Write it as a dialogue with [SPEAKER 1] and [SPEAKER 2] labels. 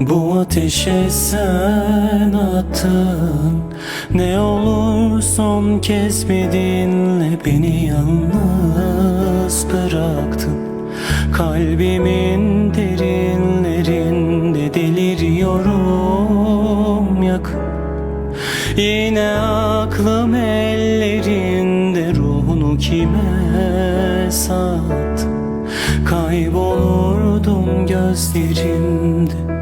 [SPEAKER 1] Bu ateşe sen attın Ne olur son kez bir dinle Beni yalnız bıraktın. Kalbimin derinlerinde deliriyorum yakın. Yine aklım ellerinde ruhunu kime sattın? Kaybolurdum gözlerimde.